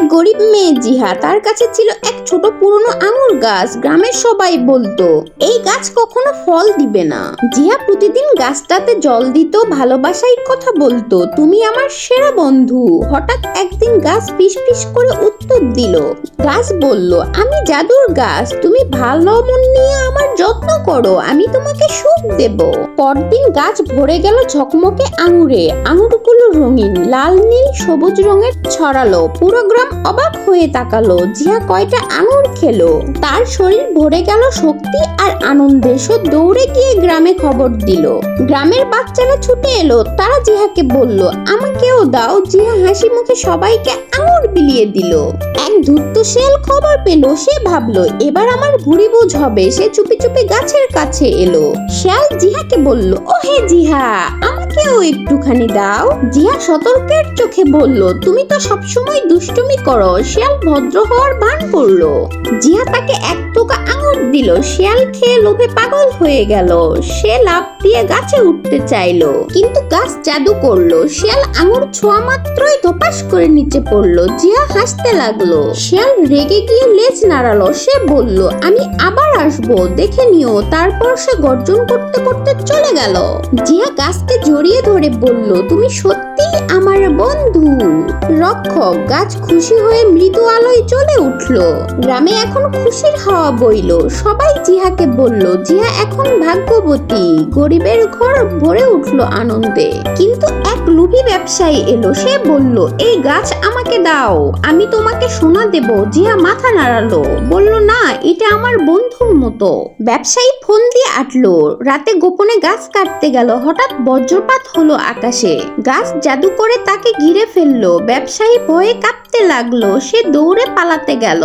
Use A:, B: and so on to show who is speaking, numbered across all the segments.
A: এক গরিব মেয়ে জিহা তার কাছে ছিল এক ছোট পুরনো আঙুর গাছ, গ্রামের সবাই বলতো, এই গাছ কখনো ফল দিবে না। জিহা প্রতিদিন গাছটাতে জল দিত ভালোবাসাই কথা বলতো, তুমি আমার সেরা বন্ধু। হঠাৎ একদিন গাছ ফিস ফিস করে উত্তর দিল, গাছ বলল, আমি জাদুর গাছ, তুমি ভালো মন নিয়ে আমার যত্ন করো, আমি তোমাকে সুখ দেব। পরদিন গাছ ভরে গেল ঝকমকে আঙুরে, আঙুরগুলো রঙিন, লাল, নীল, সবুজ রঙের ছড়ালো, পুরো গ্রাম অবাক হয়ে তাকালো। জিয়া কয়টা আঙুর খেলো? তার শরীর ভরে গেল শক্তি আর আনন্দে। সে দৌড়ে গিয়ে গ্রামে খবর দিল। গ্রামের বাচ্চারা ছুটে এলো। তারা জিহাকে বলল, আমাকেও দাও। জিহা হাসি মুখে সবাইকে আঙুর বিলিয়ে দিল। এক ধূর্ত শিয়াল খবর পেল। সে ভাবলো, এবার আমার ভুড়ি বুঝ হবে। সে চুপি চুপি গাছের কাছে এলো। শিয়াল জিহাকে বলল ও হে জিহা, আমাকেও একটুখানি দাও। জিহা সতর্কের চোখে বলল, তুমি তো সবসময় দুষ্টুমি করো, শিয়াল ভদ্র হওয়ার ভান করল। জিহা তাকে এক টোকা আঙুর দিল, শিয়াল খেয়ে লোভে পাগল হয়ে গেল। সে লাফ দিয়ে গাছে উঠতে চাইলো। কিন্তু গাছ জাদু করল। শিয়াল আঙুর ছোঁয়া মাত্রই ধপাস করে নিচে পড়ল। জিয়া হাসতে লাগল। শিয়াল রেগে গিয়ে লেজ নাড়ালো। সে বলল, আমি আবার আসব। দেখে নিও। তারপর সে গর্জন করতে করতে চলে গেল। জিয়া গাছকে জড়িয়ে ধরে বলল, তুমি সত্যি আমার বন্ধু। রক্ষক গাছ খুশি হয়ে মৃদু আলোয় চলে উঠল। গ্রামে এখন খুশির হাওয়া বইল। সবাই জিহাকে বলল, জিহা এখন ভাগ্যবতী। গরিবের ঘর ভরে উঠল আনন্দে। কিন্তু এক লুভি ব্যবসায়ী এলো। সে বলল, এই গাছ আমাকে দাও। আমি তোমাকে সোনা দেব। জিয়া মাথা নাড়ালো। বলল, না, এটা আমার বন্ধুর মতো। ব্যবসায়ী ফোন দিয়ে আটলো। রাতে গোপনে গাছ কাটতে গেল। হঠাৎ বজ্রপাত হলো আকাশে। গাছ জাদু করে তাকে ঘিরে ফেলল, ব্যবসায়ী ভয়ে কাঁপতে লাগল, সে দৌড়ে পালাতে গেল।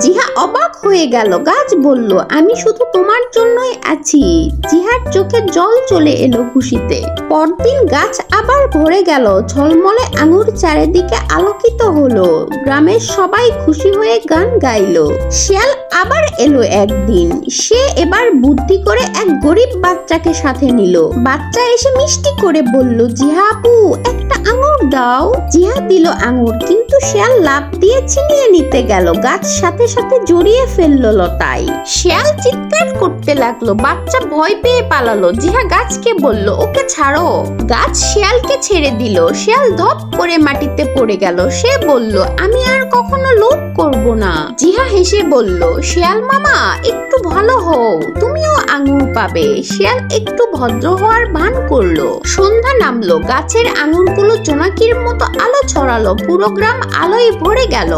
A: জিহা অবাক হয়ে গেল, গাছ বলল, আমি শুধু তোমার জন্যই আছি। জিহার চোখে জল চলে এলো খুশিতে। পরদিন গাছ আবার ভরে গেল, ঝলমলে আঙুর চারিদিকে আলোকিত হলো। গ্রামের সবাই খুশি হয়ে গান গাইলো। শিয়াল আবার এলো একদিন। সে এবার বুদ্ধি করে এক গরিব বাচ্চাকে সাথে নিল। বাচ্চা এসে মিষ্টি করে বলল, জিহা আপু, একটা আঙুর দাও। জিহা দিল আঙুর, কিন্তু শিয়াল লাভ দিয়ে ছিনিয়ে নিতে গেল। গাছ সাথে সাথে জড়িয়ে ফেলল লতায়। শিয়াল চিৎকার করতে লাগল। বাচ্চা ভয় পেয়ে পালালো। জিহা গাছকে বলল, ওকে ছাড়ো। গাছ শেয়ালকে ছেড়ে দিল। শিয়াল ধপ করে মাটিতে পড়ে গেল। সে বলল, আমি আর কখনো লোভ করব না। জিহা হেসে বলল শিয়াল মামা, একটু ভালো হও। তুমিও আঙুর পাবে। শিয়াল একটু ভদ্র হওয়ার ভান করল। সন্ধ্যা নামলো। গাছের আঙুরগুলো চোনাকির মতো আলো ছড়ালো। পুরো গ্রাম আলোয় ভরে গেল।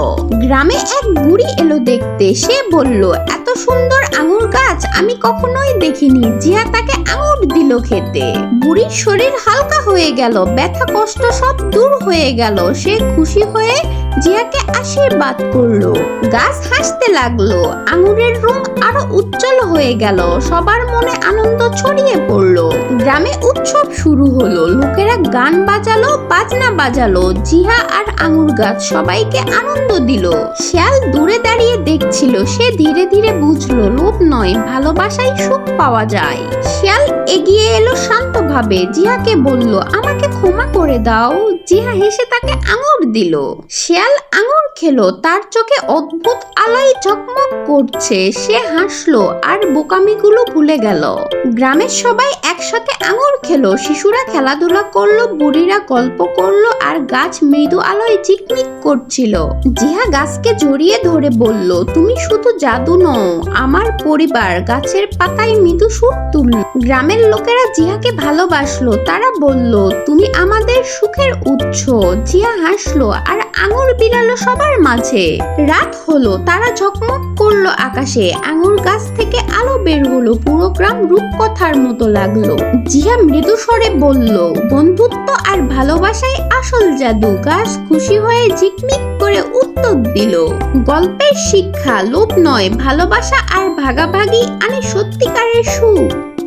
A: গ্রামে এক বুড়ি এলো দেখতে। সে বলল, এত সুন্দর আঙুর গাছ আমি কখনোই দেখিনি। জিয়া তাকে আঙুর দিল খেতে। বুড়ির শরীর হালকা হয়ে গেল, ব্যথা, কষ্ট সব দূর হয়ে গেল। সে খুশি হয়ে জিয়াকে আশীর্বাদ করল। গাছ হাসতে লাগল। আঙুরের রং আরও উজ্জ্বল হয়ে গেল। সবার মনে আনন্দ ছড়িয়ে পড়ল। গ্রামে উৎসব শুরু হলো। লোকেরা গান বাজালো, বাজনা বাজালো। জিহা আর আঙুর গাছ সবাইকে আনন্দ দিল। শিয়াল দূরে দাঁড়িয়ে দেখছিল। সে ধীরে ধীরে বুঝলো, লোভ নয়, ভালোবাসায় সুখ পাওয়া যায়। শিয়াল এগিয়ে এলো শান্তভাবে। জিহাকে বলল, আমাকে ক্ষমা করে দাও। জিহা হেসে তাকে আঙুর দিল। শিয়াল আঙুর খেলো, তার চোখে অদ্ভুত আলোয় চকমক করছে। সে হাসলো আর বোকামিগুলো ভুলে গেল। গ্রামের সবাই একসাথে আঙুর খেলো, শিশুরা খেলাধুলা করল, বুড়িরা গল্প করল আর গাছ মৃদু আলোয় ঝিকমিক করছিল। জিহা গাছকে জড়িয়ে ধরে বলল, তুমি শুধু জাদু নও, আমার পরিবার গাছের পাতায় মৃদু সুর তুলল। গ্রামের লোকেরা জিহাকে ভালোবাসলো, তারা বলল, তুমি আমাদের সুখের উৎস। জিয়া হাসলো আর আঙুর বিলালো সবার মাঝে। রাত হলো, তারা ঝকমক করল আকাশে। আঙুর গাছ থেকে আলো বের হলো, পুরো গ্রাম রূপকথার মতো লাগল। জিয়া মৃদু স্বরে বলল, বন্ধুত্ব আর ভালোবাসাই আসল জাদু। গাছ খুশি হয়ে ঝিকমিক করে উত্তর দিল, গল্পের শিক্ষা, লোভ নয়। ভালোবাসা আর ভাগাভাগি আনে সত্যিকারের সুখ।